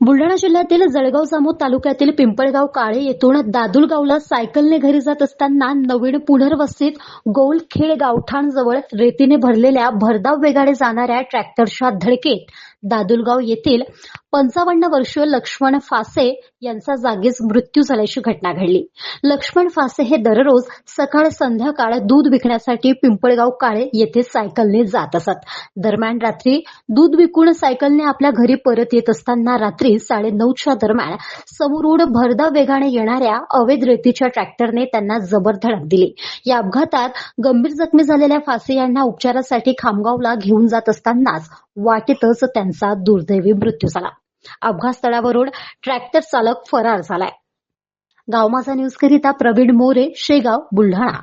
बुलढाणा जिल्ह्यातील जळगाव जामोद तालुक्यातील पिंपळगाव काळे येथून दादुलगावला सायकलने घरी जात असताना नवीन पुनर्वसित गोलखेड गावठाणजवळ रेतीने भरलेल्या भरधाव वेगाने जाणाऱ्या ट्रॅक्टरच्या धडकेत दादुलगाव येथील पंचावन्न वर्षीय लक्ष्मण फासे यांचा जागीच मृत्यू झाल्याची घटना घडली. लक्ष्मण फासे हे दररोज सकाळ संध्याकाळ दूध विकण्यासाठी पिंपळगाव काळे येथे सायकलने जात असत. दरम्यान रात्री दूध विकून सायकलने आपल्या घरी परत येत असताना रात्री साडेनऊच्या दरम्यान समोरून भरधाव वेगाने येणाऱ्या अवैध रेतीच्या ट्रॅक्टरने त्यांना जबर धडक दिली. या अपघातात गंभीर जखमी झालेल्या फासे यांना उपचारासाठी खामगावला घेऊन जात असतानाच वाटेतच त्यांचा दुर्दैवी मृत्यू झाला. अपघातस्थळावरून ट्रॅक्टर चालक फरार झालाय. गावमाजा न्यूज करिता प्रवीण मोरे शेगाव बुलढाणा.